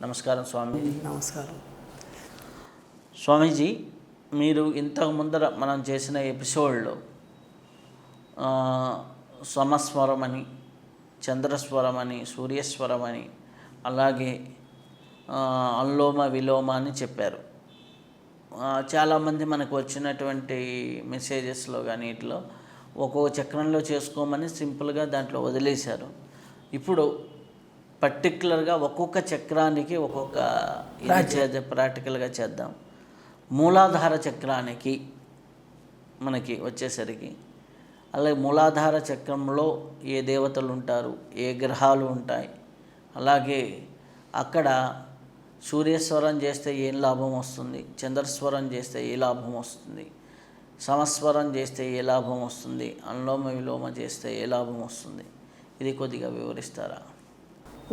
నమస్కారం స్వామి. నమస్కారం. స్వామీజీ మీరు ఇంతకు ముందర మనం చేసిన ఎపిసోడ్లో ఆ, సమస్వరం అని చంద్రస్వరం అని సూర్యస్వరం అని అలాగే అల్లోమ విలోమ అని చెప్పారు. చాలామంది మనకు వచ్చినటువంటి మెసేజెస్లో కానీ ఇట్లో ఒక్కొక్క చక్రంలో చేసుకోమని సింపుల్గా దాంట్లో వదిలేశారు. ఇప్పుడు పర్టికులర్గా ఒక్కొక్క చక్రానికి ఒక్కొక్క చేద్దాం ప్రాక్టికల్గా చేద్దాం. మూలాధార చక్రానికి మనకి వచ్చేసరికి అలాగే మూలాధార చక్రంలో ఏ దేవతలు ఉంటారు ఏ గ్రహాలు ఉంటాయి అలాగే అక్కడ సూర్యస్వరం చేస్తే ఏం లాభం వస్తుంది చంద్రస్వరం చేస్తే ఏ లాభం వస్తుంది సమస్వరం చేస్తే ఏ లాభం వస్తుంది అనులోమ విలోమ చేస్తే ఏ లాభం వస్తుంది ఇది కొద్దిగా వివరిస్తారా?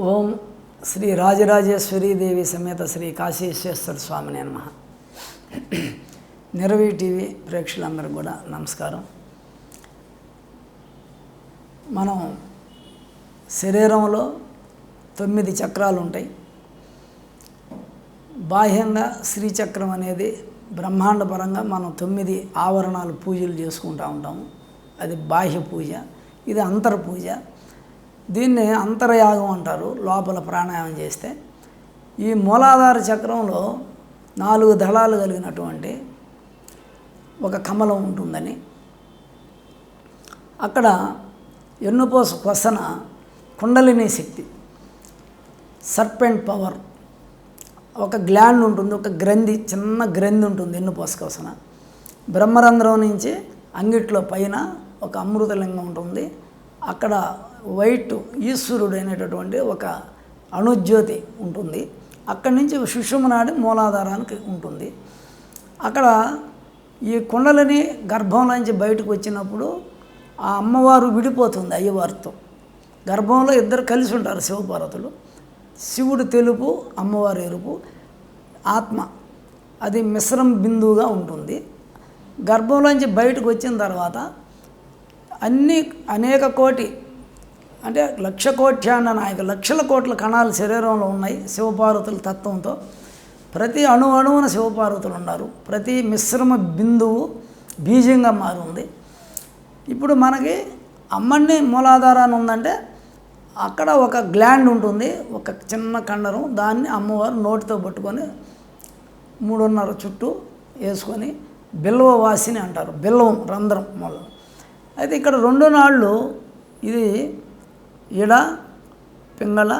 ఓం శ్రీ రాజరాజేశ్వరీదేవి సమేత శ్రీ కాశీశ్వేశ్వర స్వామిని నమ. నిరవి టీవీ ప్రేక్షకులందరూ కూడా నమస్కారం. మనం శరీరంలో తొమ్మిది చక్రాలు ఉంటాయి. బాహ్యంగా శ్రీచక్రం అనేది బ్రహ్మాండ పరంగా మనం తొమ్మిది ఆవరణాలు పూజలు చేసుకుంటూ ఉంటాము. అది బాహ్య పూజ ఇది అంతర్ పూజ దీన్ని అంతర్యాగం అంటారు లోపల ప్రాణాయామం చేస్తే. ఈ మూలాధార చక్రంలో నాలుగు దళాలు కలిగినటువంటి ఒక కమలం ఉంటుందని. అక్కడ ఎన్నుపోస క్వసన కుండలిని శక్తి సర్పెంట్ పవర్ ఒక గ్లాండ్ ఉంటుంది ఒక గ్రంథి చిన్న గ్రంథి ఉంటుంది ఎన్నుపోస క్వసన బ్రహ్మరంధ్రం నుంచి అంగిట్లో పైన ఒక అమృతలింగం ఉంటుంది. అక్కడ వైట్ ఈశ్వరుడు అనేటటువంటి ఒక అణుజ్యోతి ఉంటుంది. అక్కడి నుంచి సుషుమనాడి మూలాధారానికి ఉంటుంది. అక్కడ ఈ కుండలని గర్భంలోంచి బయటకు వచ్చినప్పుడు ఆ అమ్మవారు విడిపోతుంది అయ్యవారితో. గర్భంలో ఇద్దరు కలిసి ఉంటారు శివపార్వతులు. శివుడు తెలుపు అమ్మవారు ఎరుపు ఆత్మ. అది మిశ్రమ బిందువుగా ఉంటుంది. గర్భంలోంచి బయటకు వచ్చిన తర్వాత అన్ని అనేక కోటి అంటే లక్ష కోట్యాన్న నాయక లక్షల కోట్ల కణాలు శరీరంలో ఉన్నాయి శివపార్వతుల తత్వంతో. ప్రతి అణు అణువున శివపార్వతులు ఉన్నారు. ప్రతి మిశ్రమ బిందువు బీజంగా మారుంది. ఇప్పుడు మనకి అమ్మని మూలాధారాన్ని ఉందంటే అక్కడ ఒక గ్లాండ్ ఉంటుంది ఒక చిన్న కండరం. దాన్ని అమ్మవారు నోటితో పట్టుకొని మూడున్నర చుట్టూ వేసుకొని బిల్వ వాసిని అంటారు. బిల్వం రంధ్రం మూలం. అయితే ఇక్కడ రెండు నాళ్ళు ఇది ఇడ పింగళ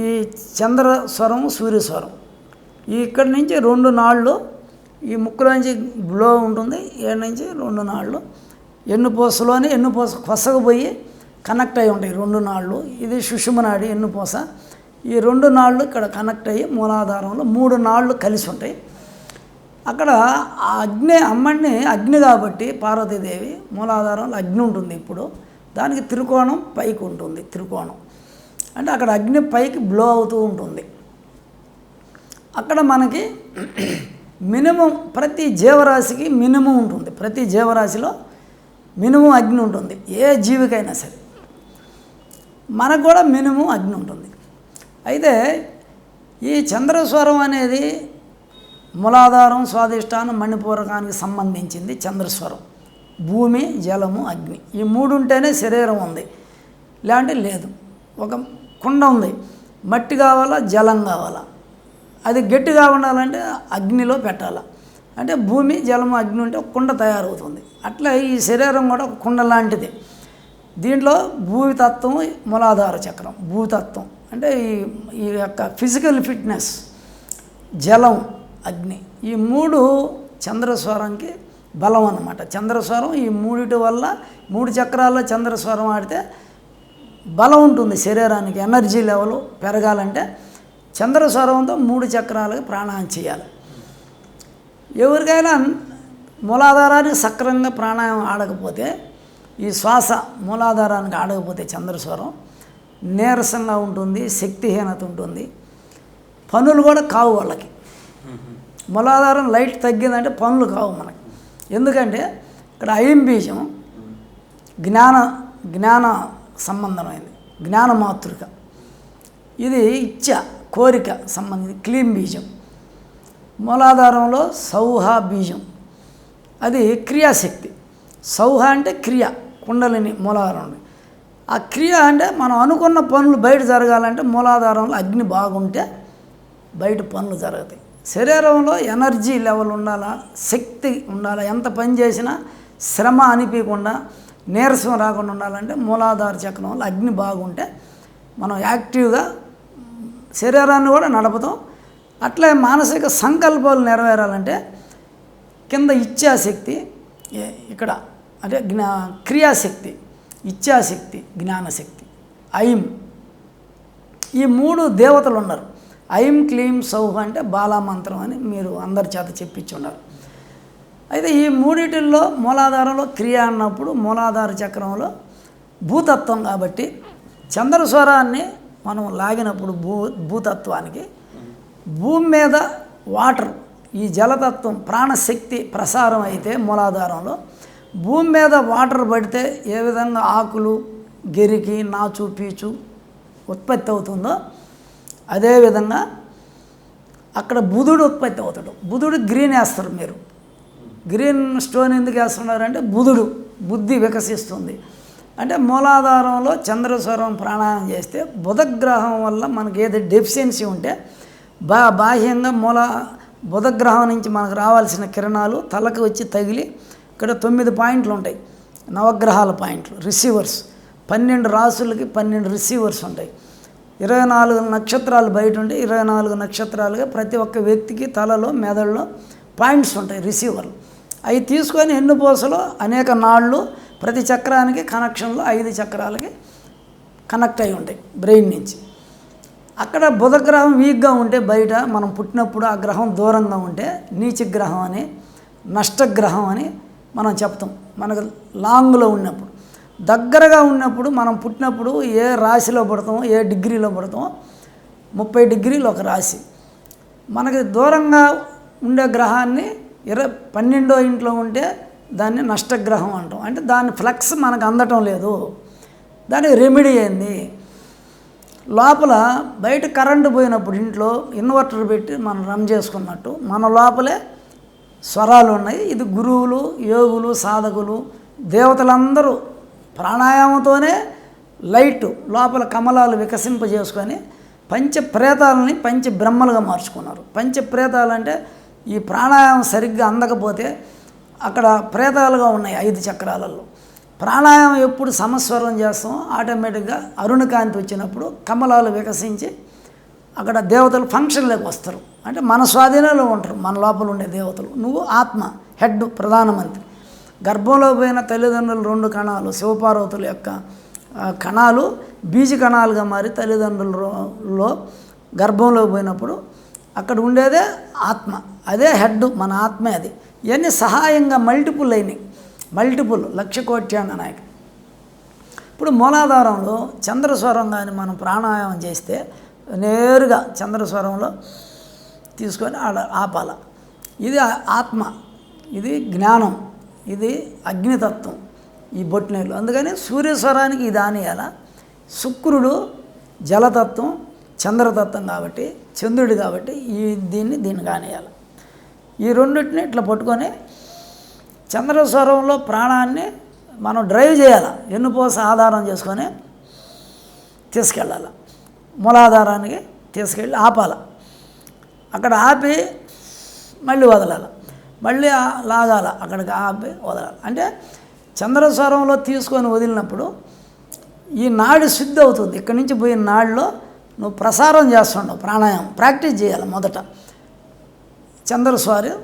ఈ చంద్ర స్వరం సూర్యస్వరం స్వరం ఇక్కడి నుంచి రెండు నాళ్ళు ఈ ముక్కుల నుంచి బ్లో ఉంటుంది ఏడు నుంచి రెండు నాళ్ళు. ఎన్నుపూసలోని ఎన్నుపూస కొసగపోయి కనెక్ట్ అయి ఉంటాయి రెండు నాళ్ళు. ఇది సుషుమనాడి ఎన్నుపూస. ఈ రెండు నాళ్ళు ఇక్కడ కనెక్ట్ అయ్యి మూలాధారంలో మూడు నాళ్ళు కలిసి ఉంటాయి. అక్కడ ఆ అగ్ని అమ్మడిని అగ్ని కాబట్టి పార్వతీదేవి మూలాధారంలో అగ్ని ఉంటుంది ఇప్పుడు. దానికి త్రికోణం పైకి ఉంటుంది త్రికోణం. అంటే అక్కడ అగ్ని పైకి బ్లో అవుతూ ఉంటుంది. అక్కడ మనకి మినిమం ప్రతి జీవరాశికి మినిమం ఉంటుంది. ప్రతి జీవరాశిలో మినిమం అగ్ని ఉంటుంది. ఏ జీవికైనా సరే. మనకు కూడా మినిమం అగ్ని ఉంటుంది. అయితే ఈ చంద్రస్వరం అనేది మూలాధారం స్వాదిష్టానం మణిపూరకానికి సంబంధించింది చంద్రస్వరం. భూమి జలము అగ్ని. ఈ మూడు ఉంటేనే శరీరం ఉంది. లేదంటే లేదు. ఒక కుండ ఉంది. మట్టి కావాలా జలం కావాలా? అది గట్టిగా ఉండాలంటే అగ్నిలో పెట్టాలా? అంటే భూమి జలము అగ్ని ఉంటే ఒక కుండ తయారవుతుంది. అట్లా ఈ శరీరం కూడా ఒక కుండ లాంటిది. దీంట్లో భూతత్వం మూలాధార చక్రం. భూతత్వం. అంటే ఈ ఈ యొక్క ఫిజికల్ ఫిట్నెస్ జలం అగ్ని. ఈ మూడు చంద్రస్వరంకి బలం అన్నమాట. చంద్రస్వరం ఈ మూడిటి వల్ల మూడు చక్రాల్లో చంద్రస్వరం ఆడితే బలం ఉంటుంది శరీరానికి ఎనర్జీ లెవెల్ పెరగాలంటే చంద్రస్వరంతో మూడు చక్రాలకి ప్రాణాయామం చేయాలి. ఎవరికైనా మూలాధారానికి సక్రంగా ప్రాణాయామం ఆడకపోతే ఈ శ్వాస మూలాధారానికి ఆడకపోతే చంద్రస్వరం నీరసంగా ఉంటుంది శక్తిహీనత ఉంటుంది. పనులు కూడా కావు వాళ్ళకి. మూలాధారం లైట్ తగ్గిందంటే పనులు కావు మనకి. ఎందుకంటే ఇక్కడ అయం బీజం జ్ఞాన జ్ఞాన సంబంధమైంది. జ్ఞాన మాతృక. ఇది ఇచ్చ కోరిక సంబంధించి క్లీం బీజం. మూలాధారంలో సౌహ బీజం. అది క్రియాశక్తి. సౌహ అంటే క్రియ కుండలిని మూలాధారం ఆ క్రియ అంటే మనం అనుకున్న పనులు బయట జరగాలంటే మూలాధారంలో అగ్ని బాగుంటే బయట పనులు జరుగుతాయి. శరీరంలో ఎనర్జీ లెవెల్ ఉండాలా? శక్తి ఉండాలా? ఎంత పని చేసినా శ్రమ అనిపించకుండా నీరసం రాకుండా ఉండాలంటే మూలాధార చక్రం వల్ల అగ్ని బాగుంటే మనం యాక్టివ్గా శరీరాన్ని కూడా నడుపుతాం. అట్లే మానసిక సంకల్పాలు నెరవేరాలంటే కింద ఇచ్ఛాశక్తి ఇక్కడ అంటే జ్ఞా క్రియాశక్తి ఇచ్ఛాశక్తి జ్ఞానశక్తి ఐం. ఈ మూడు దేవతలు ఉన్నారు. ఐం క్లీం సౌహ అంటే బాలామంత్రం అని మీరు అందరి చేత చెప్పించున్నారు అయితే ఈ మూడిటిల్లో మూలాధారంలో క్రియ అన్నప్పుడు మూలాధార చక్రంలో భూతత్వం కాబట్టి చంద్రస్వరాన్ని మనం లాగినప్పుడు భూ భూతత్వానికి భూమి మీద వాటర్ ఈ జలతత్వం ప్రాణశక్తి ప్రసారం అయితే మూలాధారంలో భూమి మీద వాటర్ పడితే ఏ విధంగా ఆకులు గెరికి నాచు పీచు ఉత్పత్తి అవుతుందో అదేవిధంగా అక్కడ బుధుడు ఉత్పత్తి అవుతాడు. బుధుడు గ్రీన్ వేస్తారు మీరు. గ్రీన్ స్టోన్ ఎందుకు వేస్తున్నారంటే బుధుడు బుద్ధి వికసిస్తుంది. అంటే మూలాధారంలో చంద్రస్వరం ప్రాణాయామం చేస్తే బుధగ్రహం వల్ల మనకి ఏది డెఫిషియన్సీ ఉంటే బా బాహ్యంగా మూల బుధగ్రహం నుంచి మనకు రావాల్సిన కిరణాలు తలకు వచ్చి తగిలి ఇక్కడ తొమ్మిది పాయింట్లు ఉంటాయి. నవగ్రహాల పాయింట్లు రిసీవర్స్ పన్నెండు రాసులకి పన్నెండు రిసీవర్స్ ఉంటాయి. ఇరవై నాలుగు నక్షత్రాలు బయట ఉంటే ఇరవై నాలుగు నక్షత్రాలుగా ప్రతి ఒక్క వ్యక్తికి తలలో మెదడులో పాయింట్స్ ఉంటాయి రిసీవర్లు. అవి తీసుకొని ఎన్నుపూసలో అనేక నాళ్ళు ప్రతి చక్రానికి కనెక్షన్లో ఐదు చక్రాలకి కనెక్ట్ అయి ఉంటాయి బ్రెయిన్ నుంచి. అక్కడ బుధగ్రహం వీక్గా ఉంటే బయట మనం పుట్టినప్పుడు ఆ గ్రహం దూరంగా ఉంటే నీచ గ్రహం అని నష్టగ్రహం అని మనం చెప్తాం. మనకు లాంగ్లో ఉన్నప్పుడు. దగ్గరగా ఉన్నప్పుడు మనం పుట్టినప్పుడు ఏ రాశిలో పడతామో ఏ డిగ్రీలో పడతామో ముప్పై డిగ్రీలు ఒక రాశి. మనకి దూరంగా ఉండే గ్రహాన్ని ఇరవై పన్నెండో ఇంట్లో ఉంటే దాన్ని నష్టగ్రహం అంటాం. అంటే దాని ఫ్లక్స్ మనకు అందటం లేదు. దానికి రెమెడీ అయింది లోపల బయట కరెంటు పోయినప్పుడు ఇంట్లో ఇన్వర్టర్ పెట్టి మనం రన్ చేసుకున్నట్టు మన లోపలే స్వరాలు ఉన్నాయి. ఇది గురువులు యోగులు సాధకులు దేవతలందరూ ప్రాణాయామంతోనే లైట్ లోపల కమలాలు వికసింపజేసుకొని పంచ ప్రేతాలని పంచ బ్రహ్మలుగా మార్చుకున్నారు. పంచప్రేతాలు అంటే ఈ ప్రాణాయామం సరిగ్గా అందకపోతే అక్కడ ప్రేతాలుగా ఉన్నాయి ఐదు చక్రాలలో. ప్రాణాయామం ఎప్పుడు సమస్వరం చేస్తామో ఆటోమేటిక్గా అరుణకాంతి వచ్చినప్పుడు కమలాలు వికసించి అక్కడ దేవతలు ఫంక్షన్లోకి వస్తారు. అంటే మన స్వాధీనంలో ఉంటారు మన లోపల ఉండే దేవతలు. నువ్వు ఆత్మ హెడ్ ప్రధానమంత్రి గర్భంలో పోయిన తల్లిదండ్రులు రెండు కణాలు శివపార్వతుల యొక్క కణాలు బీజ కణాలుగా మారి తల్లిదండ్రులలో గర్భంలో పోయినప్పుడు అక్కడ ఉండేదే ఆత్మ. అదే హెడ్ మన ఆత్మే అది. ఇవన్నీ సహాయంగా మల్టిపుల్ అయినాయి. మల్టిపుల్ లక్ష కోట్యాన్న నాయకు ఇప్పుడు మూలాధారంలో చంద్రస్వరం కానీ మనం ప్రాణాయామం చేస్తే నేరుగా చంద్రస్వరంలో తీసుకొని ఆడ ఆపాల. ఇది ఆత్మ. ఇది జ్ఞానం. ఇది అగ్నితత్వం ఈ బొట్టినీళ్ళు అందుకని సూర్యస్వరానికి ఇది ఆనేయాల శుక్రుడు జలతత్వం చంద్రతత్వం కాబట్టి చంద్రుడు కాబట్టి ఈ దీన్ని దీన్ని కానేయాలి ఈ రెండింటిని ఇట్లా పట్టుకొని చంద్రస్వరంలో ప్రాణాన్ని మనం డ్రైవ్ చేయాలి? ఎన్నుపోస ఆధారం చేసుకొని తీసుకెళ్ళాలి? మూలాధారానికి తీసుకెళ్ళి ఆపాల? అక్కడ ఆపి మళ్ళీ వదలాలి? మళ్ళీ లాగాల అక్కడికి ఆపి వదలాలి. అంటే చంద్రస్వరంలో తీసుకొని వదిలినప్పుడు ఈ నాడు శుద్ధి అవుతుంది. ఇక్కడి నుంచి పోయిన నాడులో నువ్వు ప్రసారం చేస్తుండవు ప్రాణాయామం ప్రాక్టీస్ చేయాలి మొదట. చంద్రస్వారం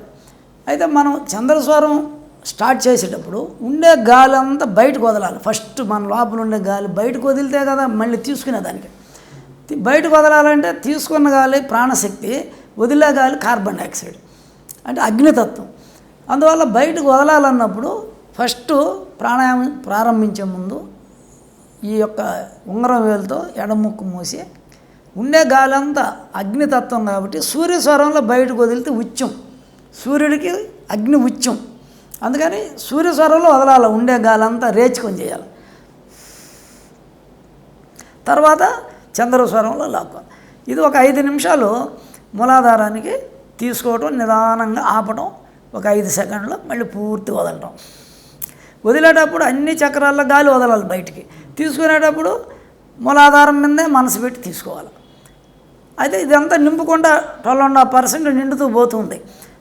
అయితే మనం చంద్రస్వరం స్టార్ట్ చేసేటప్పుడు ఉండే గాలి అంతా బయటకు వదలాలి. ఫస్ట్ మన లోపల ఉండే గాలి బయటకు వదిలితే కదా మళ్ళీ తీసుకునేదానికి తి- బయటకు వదలాలంటే తీసుకున్న గాలి ప్రాణశక్తి వదిలే గాలి కార్బన్ డైఆక్సైడ్. అంటే అగ్నితత్వం. అందువల్ల బయటకు వదలాలన్నప్పుడు ఫస్ట్ ప్రాణాయామం ప్రారంభించే ముందు ఈ యొక్క ఉంగరం వేలుతో ఎడముక్కు మూసి ఉండే గాలి అంతా అగ్నితత్వం కాబట్టి సూర్య స్వరంలో బయటకు వదిలితే ఉచ్చం. సూర్యుడికి అగ్ని ఉచ్చం. అందుకని సూర్య స్వరంలో వదలాలి ఉండే గాలి అంతా రేచుకొని చేయాలి. తర్వాత చంద్రస్వరంలో లాక్కోవాలి. ఇది ఒక ఐదు నిమిషాలు మూలాధారానికి తీసుకోవటం నిదానంగా ఆపటం ఒక ఐదు సెకండ్లు మళ్ళీ పూర్తి వదలటం. వదిలేటప్పుడు అన్ని చక్రాల్లో గాలి వదలాలి బయటికి. తీసుకునేటప్పుడు మూలాధారం మీదే మనసు పెట్టి తీసుకోవాలి. అయితే ఇదంతా నింపుకుండా ట్వెల్వ్ అండ్ హాఫ్ పర్సెంట్ నిండుతూ పోతుంది.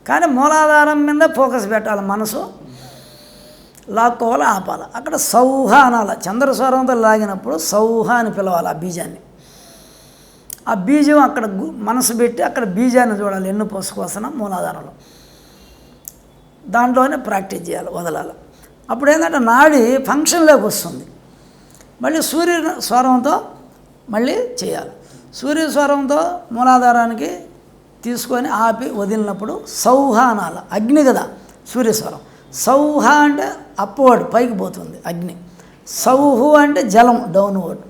కానీ మూలాధారం మీద ఫోకస్ పెట్టాలి మనసు. లాక్కోవాలి ఆపాలి. అక్కడ సౌహ అనాలి. చంద్రస్వరంతో లాగినప్పుడు సౌహ అని పిలవాలి ఆ బీజాన్ని. ఆ బీజం అక్కడ మనసు పెట్టి అక్కడ బీజాన్ని చూడాలి ఎన్ను పోసుకోవాల్సిన మూలాధారంలో. దాంట్లోనే ప్రాక్టీస్ చేయాలి వదలాలి. అప్పుడు ఏంటంటే నాడి ఫంక్షన్లోకి వస్తుంది. మళ్ళీ సూర్య స్వరంతో మళ్ళీ చేయాలి. సూర్య స్వరంతో మూలాధారానికి తీసుకొని ఆపి వదిలినప్పుడు సౌహ అనాలి. అగ్ని కదా సూర్యస్వరం సౌహ అంటే అప్వర్డ్ పైకి పోతుంది అగ్ని. సౌహు అంటే జలం డౌన్వర్డ్.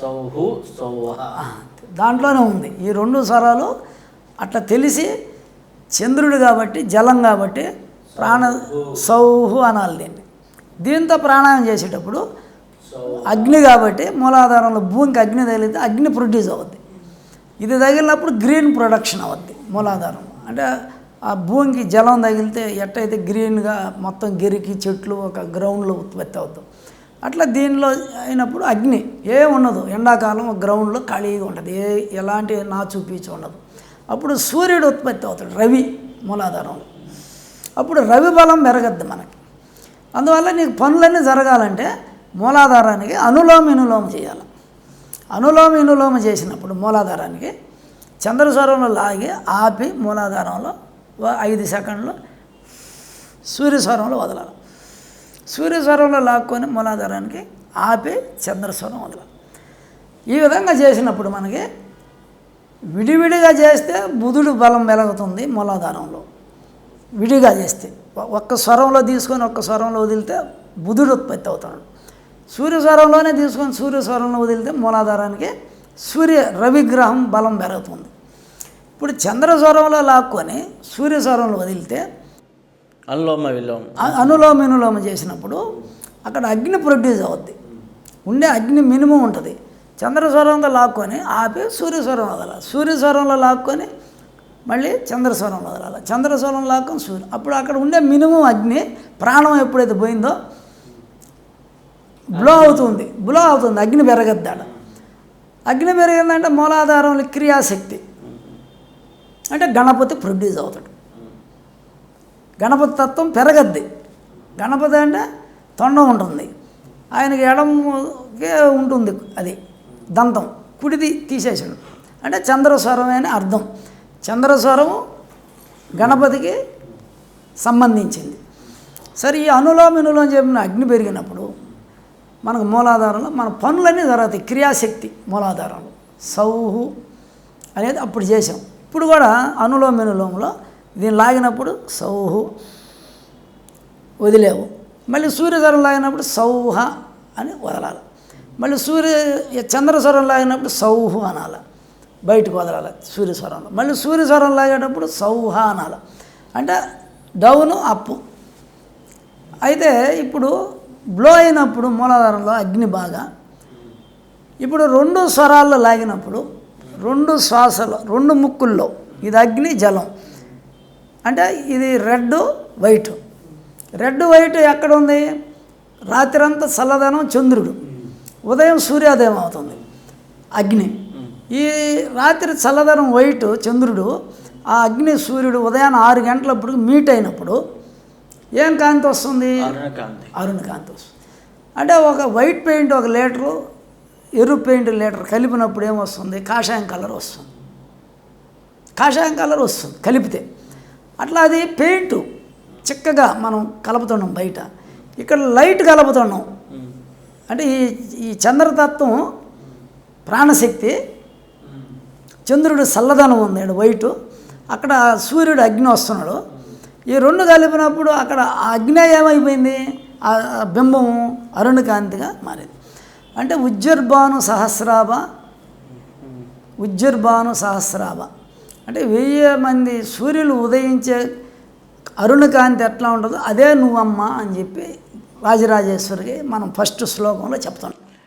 సౌహు సౌహ. దాంట్లోనే ఉంది. ఈ రెండు స్వరాలు అట్లా తెలిసి చంద్రుడు కాబట్టి జలం కాబట్టి ప్రాణ సౌహు అనాలి దీన్ని. దీంతో ప్రాణాయం చేసేటప్పుడు అగ్ని కాబట్టి మూలాధారంలో భూమికి అగ్ని తగిలితే అగ్ని ప్రొడ్యూస్ అవుద్ది. ఇది తగిలినప్పుడు గ్రీన్ ప్రొడక్షన్ అవుద్ది మూలాధారం. అంటే ఆ భూమికి జలం తగిలితే ఎట్టయితే గ్రీన్గా మొత్తం గిరికి చెట్లు ఒక గ్రౌండ్లో ఉత్పత్తి అవుతాం. అట్లా దీనిలో అయినప్పుడు అగ్ని ఏ ఉండదు. ఎండాకాలం గ్రౌండ్లో ఖాళీగా ఉంటుంది. ఏ ఎలాంటి నా చూపించి ఉండదు. అప్పుడు సూర్యుడు ఉత్పత్తి అవుతాడు. రవి మూలాధారంలో అప్పుడు రవి బలం పెరగద్ది మనకి. అందువల్ల నీకు పనులన్నీ జరగాలంటే మూలాధారానికి అనులోమ ఇనులోమ చేయాలి. అనులోమ ఇనులోమ చేసినప్పుడు మూలాధారానికి చంద్రస్వరంలో లాగి ఆపి మూలాధారంలో ఐదు సెకండ్లు సూర్యస్వరంలో వదలాలి. సూర్యస్వరంలో లాక్కొని మూలాధారానికి ఆపి చంద్రస్వరం వదలాలి. ఈ విధంగా చేసినప్పుడు మనకి విడివిడిగా చేస్తే బుధుడు బలం వెలుగుతుంది మూలాధారంలో. విడిగా చేస్తే ఒక్క స్వరంలో తీసుకొని ఒక్క స్వరంలో వదిలితే బుధుడు ఉత్పత్తి అవుతాడు. సూర్య స్వరంలోనే తీసుకొని సూర్య స్వరంలో వదిలితే మూలాధారానికి సూర్య రవిగ్రహం బలం పెరుగుతుంది. ఇప్పుడు చంద్ర స్వరంలో లాక్కొని సూర్య స్వరంలో వదిలితే అల్లోమ విలోమ. అనులోమ వినులోమ చేసినప్పుడు అక్కడ అగ్ని ప్రొడ్యూస్ అవుద్ది. ఉండే అగ్ని మినిమం ఉంటుంది. చంద్రస్వరంతో లాక్కొని ఆపి సూర్యస్వరం వదలాలి. సూర్యస్వరంలో లాక్కొని మళ్ళీ చంద్రస్వరం వదలాలి. చంద్రస్వరం లాక్కొని సూర్య అప్పుడు అక్కడ ఉండే మినిమం అగ్ని ప్రాణం ఎప్పుడైతే పోయిందో బ్లో అవుతుంది. బ్లో అవుతుంది. అగ్ని పెరగద్దాడ. అగ్ని పెరిగిందంటే మూలాధారంలో క్రియాశక్తి. అంటే గణపతి ప్రొడ్యూస్ అవుతాడు. గణపతి తత్వం పెరగద్ది. గణపతి అంటే తొండం ఉంటుంది. ఆయనకి ఎడమకే ఉంటుంది అది దంతం. కుడిది తీసేసాడు అంటే చంద్రస్వరమే అని అర్థం. చంద్రస్వరము గణపతికి సంబంధించింది. సరే ఈ అనులోమ వినులోమ చెప్పిన అగ్ని పెరిగినప్పుడు మనకు మూలాధారంలో మన పనులన్నీ జరుగుతాయి. క్రియాశక్తి మూలాధారంలో. సౌహు అనేది అప్పుడు చేసాం ఇప్పుడు కూడా అనులోమ వినులోమలో దీన్ని లాగినప్పుడు సౌహు వదిలేవు. మళ్ళీ సూర్యధరం లాగినప్పుడు సౌహ అని వదలాలి. మళ్ళీ సూర్య చంద్రస్వరం లాగినప్పుడు సౌహు అనాలి. బయటకు వదలాలి సూర్యస్వరంలో. మళ్ళీ సూర్యస్వరం లాగేటప్పుడు సౌహ అనాలి. అంటే డౌను అప్పు. అయితే ఇప్పుడు బ్లో అయినప్పుడు మూలాధారంలో అగ్ని బాగా. ఇప్పుడు రెండు స్వరాల్లో లాగినప్పుడు రెండు శ్వాసలు రెండు ముక్కుల్లో. ఇది అగ్ని జలం. అంటే ఇది రెడ్ వైట్. రెడ్ వైట్ ఎక్కడ ఉంది రాత్రంతా చల్లదనం చంద్రుడు. ఉదయం సూర్యోదయం అవుతుంది. అగ్ని. ఈ రాత్రి చల్లదనం వైట్ చంద్రుడు. ఆ అగ్ని సూర్యుడు ఉదయాన్నే ఆరు గంటలప్పుడు మీట్ అయినప్పుడు ఏం కాంతి వస్తుంది? అరుణ కాంతి వస్తుంది. అంటే ఒక వైట్ పెయింట్ ఒక లీటరు ఎరుపు పెయింట్ లీటర్ కలిపినప్పుడు ఏమొస్తుంది కాషాయం కలర్ వస్తుంది. కాషాయం కలర్ వస్తుంది. కలిపితే. అట్లా అది పెయింట్ చిక్కగా మనం కలుపుతున్నాం బయట. ఇక్కడ లైట్ కలుపుతున్నాం. అంటే ఈ ఈ చంద్రతత్వం ప్రాణశక్తి చంద్రుడు చల్లదనం ఉంది ఈడ వైటు. అక్కడ సూర్యుడు అగ్ని వస్తున్నాడు. ఈ రెండు కలిపినప్పుడు అక్కడ ఆ అగ్ని ఏమైపోయింది? ఆ ఆ బింబము అరుణకాంతిగా మారింది. అంటే ఉజ్జర్బాను సహస్రాభ ఉజ్జర్బాను సహస్రాభ. అంటే వెయ్యి మంది సూర్యులు ఉదయించే అరుణకాంతి ఎట్లా ఉంటుందో అదే నువ్వమ్మ అని చెప్పి రాజరాజేశ్వరికి మనం ఫస్ట్ శ్లోకంలో చెప్తాం